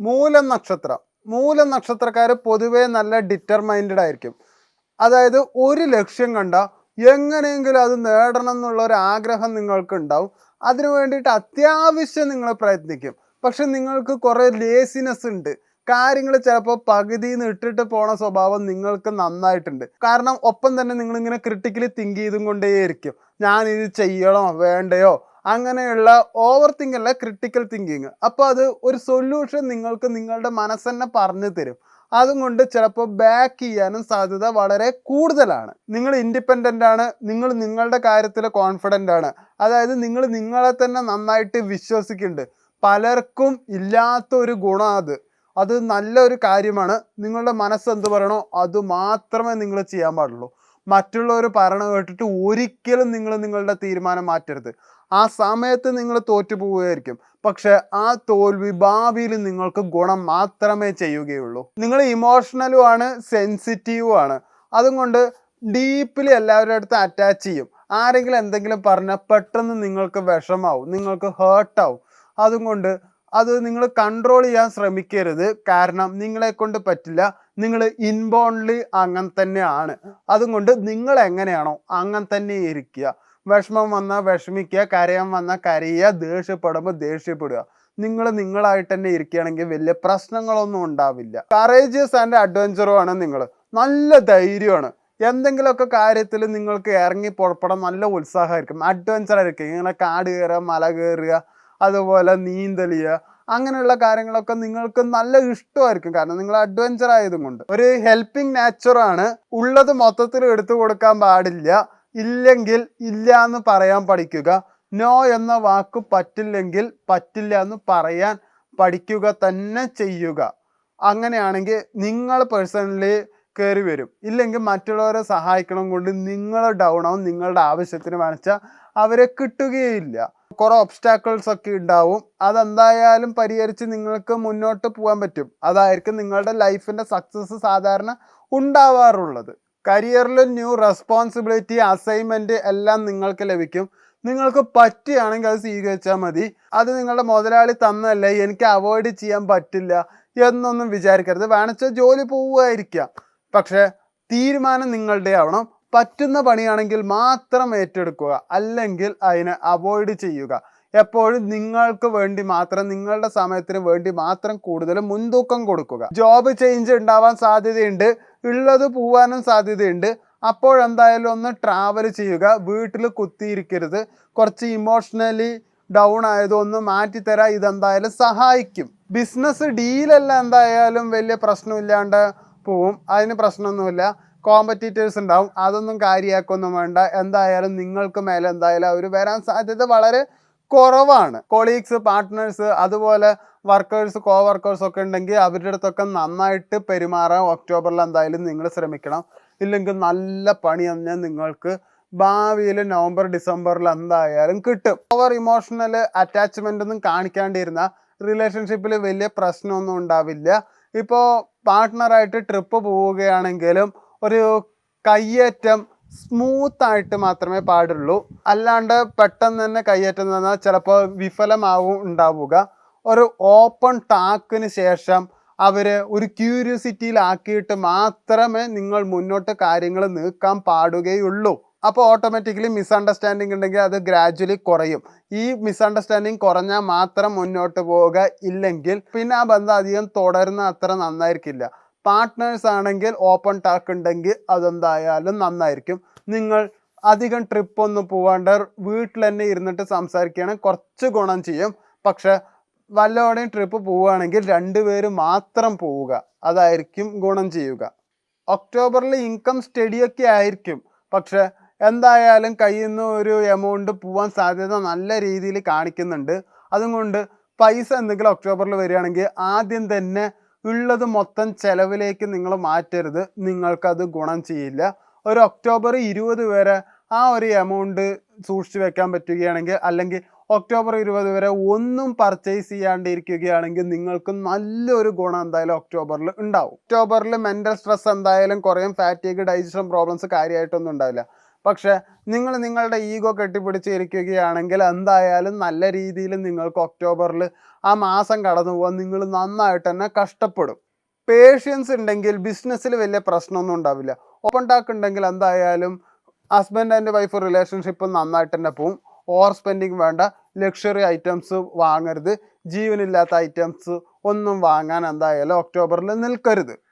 മൂലം നക്ഷത്രം മൂലം നക്ഷത്രക്കാർ പൊതുവേ നല്ല ഡിറ്റർമൈൻഡ് ആയിരിക്കും. അതായത് ഒരു ലക്ഷ്യം കണ്ട എങ്ങനെയെങ്കിലും അത് നേടണം എന്നുള്ള ഒരു ആഗ്രഹം നിങ്ങൾക്ക് ഉണ്ടാവും അതിനു വേണ്ടിയിട്ട് അത്യാവശ്യം നിങ്ങൾ പ്രയത്നിക്കും. പക്ഷെ നിങ്ങൾക്ക് കുറേ ലേസിനെസ് ഉണ്ട്. കാര്യങ്ങൾ ചിലപ്പോൾ പകുതിയിൽ നിന്ന് ഇട്ടിട്ട് പോണ സ്വഭാവം നിങ്ങൾക്ക് നന്നായിട്ടുണ്ട്. കാരണം ഒപ്പം തന്നെ നിങ്ങൾ ഇങ്ങനെ ക്രിട്ടിക്കലി തിങ്ക് ചെയ്തും കൊണ്ടേയിരിക്കും. ഞാൻ ഇത് ചെയ്യണോ? വേണ്ടയോ? അങ്ങനെയുള്ള ഓവർ തിങ്ക് അല്ല ക്രിട്ടിക്കൽ തിങ്കിങ് അപ്പോൾ അത് ഒരു സൊല്യൂഷൻ നിങ്ങൾക്ക് നിങ്ങളുടെ മനസ്സെന്നെ പറഞ്ഞു തരും. അതും കൊണ്ട് ചിലപ്പോൾ ബാക്ക് ചെയ്യാനും സാധ്യത വളരെ കൂടുതലാണ്. നിങ്ങൾ ഇൻഡിപെൻഡന്റ് ആണ് നിങ്ങൾ നിങ്ങളുടെ കാര്യത്തിൽ കോൺഫിഡന്റ് ആണ്. അതായത് നിങ്ങൾ നിങ്ങളെ തന്നെ നന്നായിട്ട് വിശ്വസിക്കുന്നുണ്ട്. പലർക്കും ഇല്ലാത്ത ഒരു ഗുണം അത്. അത് നല്ലൊരു കാര്യമാണ്. നിങ്ങളുടെ മനസ്സ് എന്ത് പറയണോ അത് മാത്രമേ നിങ്ങൾ ചെയ്യാൻ പാടുള്ളൂ. മറ്റുള്ളവർ പറയണ കേട്ടിട്ട് ഒരിക്കലും നിങ്ങൾ നിങ്ങളുടെ തീരുമാനം മാറ്റരുത്. ആ സമയത്ത് നിങ്ങൾ തോറ്റു പോവുകയായിരിക്കും. പക്ഷെ ആ തോൽവി ഭാവിയിൽ നിങ്ങൾക്ക് ഗുണം മാത്രമേ ചെയ്യുകയുള്ളൂ. നിങ്ങൾ ഇമോഷണലും ആണ് സെൻസിറ്റീവും ആണ്. അതുകൊണ്ട് ഡീപ്പിലി എല്ലാവരുടെ അടുത്ത് അറ്റാച്ച് ചെയ്യും. ആരെങ്കിലും എന്തെങ്കിലും പറഞ്ഞാൽ പെട്ടെന്ന് നിങ്ങൾക്ക് വിഷമാവും നിങ്ങൾക്ക് ഹേർട്ടാവും അതുകൊണ്ട് അത് നിങ്ങൾ കൺട്രോൾ ചെയ്യാൻ ശ്രമിക്കരുത്. കാരണം നിങ്ങളെ കൊണ്ട് പറ്റില്ല. നിങ്ങൾ ഇൻബോൺലി അങ്ങനെ തന്നെയാണ്. അതുകൊണ്ട് നിങ്ങൾ എങ്ങനെയാണോ അങ്ങനെ തന്നെ ഇരിക്കുക. വിഷമം വന്നാൽ വിഷമിക്കുക കരയാൻ വന്നാൽ കരയുക ദേഷ്യപ്പെടുമ്പോൾ ദേഷ്യപ്പെടുക. നിങ്ങൾ നിങ്ങളായിട്ട് തന്നെ ഇരിക്കുകയാണെങ്കിൽ വലിയ പ്രശ്നങ്ങളൊന്നും ഉണ്ടാവില്ല. കറേജിയസ് ആൻഡ് അഡ്വഞ്ചറുമാണ് നിങ്ങൾ. നല്ല ധൈര്യമാണ്. എന്തെങ്കിലുമൊക്കെ കാര്യത്തിൽ നിങ്ങൾക്ക് ഇറങ്ങി പുറപ്പെടാൻ നല്ല ഉത്സാഹമായിരിക്കും. അഡ്വഞ്ചറായിരിക്കും ഇങ്ങനെ കാട് കയറുക മല കയറുക അതുപോലെ നീന്തലിയ അങ്ങനെയുള്ള കാര്യങ്ങളൊക്കെ നിങ്ങൾക്ക് നല്ല ഇഷ്ടമായിരിക്കും. കാരണം നിങ്ങൾ അഡ്വഞ്ചർ ആയതും കൊണ്ട്. ഒരു ഹെൽപ്പിംഗ് നാച്ചുറാണ് ഉള്ളത് മൊത്തത്തിൽ എടുത്തു കൊടുക്കാൻ പാടില്ല. ഇല്ലെങ്കിൽ ഇല്ല എന്ന് പറയാൻ പഠിക്കുക. നോ എന്ന വാക്ക് പറ്റില്ലെങ്കിൽ പറ്റില്ല എന്ന് പറയാൻ പഠിക്കുക തന്നെ ചെയ്യുക. അങ്ങനെയാണെങ്കിൽ നിങ്ങൾ പേഴ്സണലി കയറി വരും. ഇല്ലെങ്കിൽ മറ്റുള്ളവരെ സഹായിക്കണം കൊണ്ട് നിങ്ങൾ ഡൗൺ ആവും നിങ്ങളുടെ ആവശ്യത്തിന് വേണിച്ചാൽ അവരെ കിട്ടുകയില്ല. കുറെ ഒബ്സ്റ്റാക്കിൾസ് ഒക്കെ ഉണ്ടാവും. അതെന്തായാലും പരിഹരിച്ച് നിങ്ങൾക്ക് മുന്നോട്ട് പോകാൻ പറ്റും. അതായിരിക്കും നിങ്ങളുടെ ലൈഫിന്റെ സക്സസ് സാധാരണ ഉണ്ടാവാറുള്ളത്. കരിയറിൽ ന്യൂ റെസ്പോൺസിബിലിറ്റി അസൈൻമെന്റ് എല്ലാം നിങ്ങൾക്ക് ലഭിക്കും. നിങ്ങൾക്ക് പറ്റുകയാണെങ്കിൽ അത് സ്വീകരിച്ചാൽ മതി. അത് നിങ്ങളുടെ മുതലാളി തന്നല്ലേ എനിക്ക് അവോയ്ഡ് ചെയ്യാൻ പറ്റില്ല എന്നൊന്നും വിചാരിക്കരുത്. വേണച്ചാൽ ജോലി പോവുമായിരിക്കാം പക്ഷേ തീരുമാനം നിങ്ങളുടെ ആവണം പറ്റുന്ന പണിയാണെങ്കിൽ മാത്രം ഏറ്റെടുക്കുക അല്ലെങ്കിൽ അതിനെ അവോയ്ഡ് ചെയ്യുക. എപ്പോഴും നിങ്ങൾക്ക് വേണ്ടി മാത്രം നിങ്ങളുടെ സമയത്തിന് വേണ്ടി മാത്രം കൂടുതൽ മുൻതൂക്കം കൊടുക്കുക. ജോബ് ചേഞ്ച് ഉണ്ടാവാൻ സാധ്യതയുണ്ട് ഉള്ളത് പോവാനും സാധ്യതയുണ്ട്. അപ്പോഴെന്തായാലും ഒന്ന് ട്രാവൽ ചെയ്യുക. വീട്ടിൽ കുത്തിയിരിക്കരുത്. കുറച്ച് ഇമോഷണലി ഡൗൺ ആയതൊന്ന് മാറ്റിത്തരാൻ ഇതെന്തായാലും സഹായിക്കും. ബിസിനസ് ഡീലല്ല എന്തായാലും വലിയ പ്രശ്നമില്ലാണ്ട് പോവും. അതിന് പ്രശ്നമൊന്നുമില്ല. കോമ്പറ്റീറ്റേഴ്സ് ഉണ്ടാവും. അതൊന്നും കാര്യമാക്കൊന്നും വേണ്ട. എന്തായാലും നിങ്ങൾക്ക് മേലെ എന്തായാലും അവർ വരാൻ സാധ്യത വളരെ കുറവാണ്. കൊളീഗ്സ് പാർട്ട്നേഴ്സ് അതുപോലെ വർക്കേഴ്സ് കോ വർക്കേഴ്സ് ഒക്കെ ഉണ്ടെങ്കിൽ അവരുടെ അടുത്തൊക്കെ നന്നായിട്ട് പെരുമാറാൻ ഒക്ടോബറിൽ എന്തായാലും നിങ്ങൾ ശ്രമിക്കണം. ഇല്ലെങ്കിൽ നല്ല പണി തന്നെ നിങ്ങൾക്ക് ഭാവിയിൽ നവംബർ ഡിസംബറിൽ എന്തായാലും കിട്ടും. ഓവർ ഇമോഷണൽ അറ്റാച്ച്മെന്റ് ഒന്നും കാണിക്കാണ്ടിരുന്ന റിലേഷൻഷിപ്പിൽ വലിയ പ്രശ്നമൊന്നും ഉണ്ടാവില്ല. ഇപ്പോൾ പാർട്ട്ണറായിട്ട് ട്രിപ്പ് പോവുകയാണെങ്കിലും ഒരു കയ്യേറ്റം സ്മൂത്ത് ആയിട്ട് മാത്രമേ പാടുള്ളൂ. അല്ലാണ്ട് പെട്ടെന്ന് തന്നെ കയ്യേറ്റം തന്നാൽ ചിലപ്പോൾ വിഫലമാവും ഉണ്ടാവുക. ഒരു ഓപ്പൺ ടാക്കിന് ശേഷം അവരെ ഒരു ക്യൂരിയോസിറ്റിയിലാക്കിയിട്ട് മാത്രമേ നിങ്ങൾ മുന്നോട്ട് കാര്യങ്ങൾ നീക്കാൻ പാടുകയുള്ളൂ. അപ്പോൾ ഓട്ടോമാറ്റിക്കലി മിസ്അണ്ടർസ്റ്റാൻഡിങ് ഉണ്ടെങ്കിൽ അത് ഗ്രാജ്വലി കുറയും. ഈ മിസ്അണ്ടർസ്റ്റാൻഡിങ് കുറഞ്ഞാൽ മാത്രം മുന്നോട്ട് പോവുക ഇല്ലെങ്കിൽ പിന്നെ ആ ബന്ധം അധികം തുടരുന്ന അത്ര നന്നായിരിക്കില്ല. പാർട്ട്നേഴ്സ് ആണെങ്കിൽ ഓപ്പൺ ടാക്ക് ഉണ്ടെങ്കിൽ അതെന്തായാലും നന്നായിരിക്കും. നിങ്ങൾ അധികം ട്രിപ്പ് ഒന്നും പോവാണ്ട് വീട്ടിൽ തന്നെ ഇരുന്നിട്ട് സംസാരിക്കുകയാണെങ്കിൽ കുറച്ച് ഗുണം ചെയ്യും. പക്ഷെ വല്ലവടെയും ട്രിപ്പ് പോവുകയാണെങ്കിൽ രണ്ടുപേര് മാത്രം പോവുക അതായിരിക്കും ഗുണം ചെയ്യുക. ഒക്ടോബറിൽ ഇൻകം സ്റ്റഡിയൊക്കെ ആയിരിക്കും. പക്ഷെ എന്തായാലും കയ്യിൽ നിന്ന് ഒരു എമൗണ്ട് പോവാൻ സാധ്യത നല്ല രീതിയിൽ കാണിക്കുന്നുണ്ട്. അതുകൊണ്ട് പൈസ എന്തെങ്കിലും ഒക്ടോബറിൽ വരികയാണെങ്കിൽ ആദ്യം തന്നെ ഉള്ളത് മൊത്തം ചെലവിലേക്ക് നിങ്ങൾ മാറ്റരുത്. നിങ്ങൾക്കത് ഗുണം ചെയ്യില്ല. ഒരു ഒക്ടോബർ ഇരുപത് വരെ ആ ഒരു എമൗണ്ട് സൂക്ഷിച്ചു വെക്കാൻ പറ്റുകയാണെങ്കിൽ അല്ലെങ്കിൽ ഒക്ടോബർ ഇരുപത് വരെ ഒന്നും പർച്ചേസ് ചെയ്യാണ്ടിരിക്കുകയാണെങ്കിൽ നിങ്ങൾക്ക് നല്ലൊരു ഗുണം എന്തായാലും ഒക്ടോബറിൽ ഉണ്ടാവും. ഒക്ടോബറിൽ മെന്റൽ സ്ട്രെസ് എന്തായാലും കുറേ ഫാറ്റിക് ഡൈജഷൻ പ്രോബ്ലംസ് കാര്യമായിട്ടൊന്നും ഉണ്ടാവില്ല. പക്ഷെ നിങ്ങൾ നിങ്ങളുടെ ഈഗോ കെട്ടിപ്പിടിച്ചിരിക്കുകയാണെങ്കിൽ എന്തായാലും നല്ല രീതിയിൽ നിങ്ങൾക്ക് ഒക്ടോബറിൽ ആ മാസം കടന്നു പോകാൻ നിങ്ങൾ നന്നായിട്ട് തന്നെ കഷ്ടപ്പെടും. പേഷ്യൻസ് ഉണ്ടെങ്കിൽ ബിസിനസ്സിൽ വലിയ പ്രശ്നമൊന്നും ഉണ്ടാവില്ല. ഓപ്പൺ ടാക്ക് ഉണ്ടെങ്കിൽ എന്തായാലും ഹസ്ബൻഡ് ആൻഡ് വൈഫ് റിലേഷൻഷിപ്പ് നന്നായിട്ട് തന്നെ പോവും. ഓവർ സ്പെൻഡിങ് വേണ്ട. ലക്ഷറി ഐറ്റംസ് വാങ്ങരുത്. ജീവനില്ലാത്ത ഐറ്റംസ് ഒന്നും വാങ്ങാൻ എന്തായാലും ഒക്ടോബറിൽ നിൽക്കരുത്.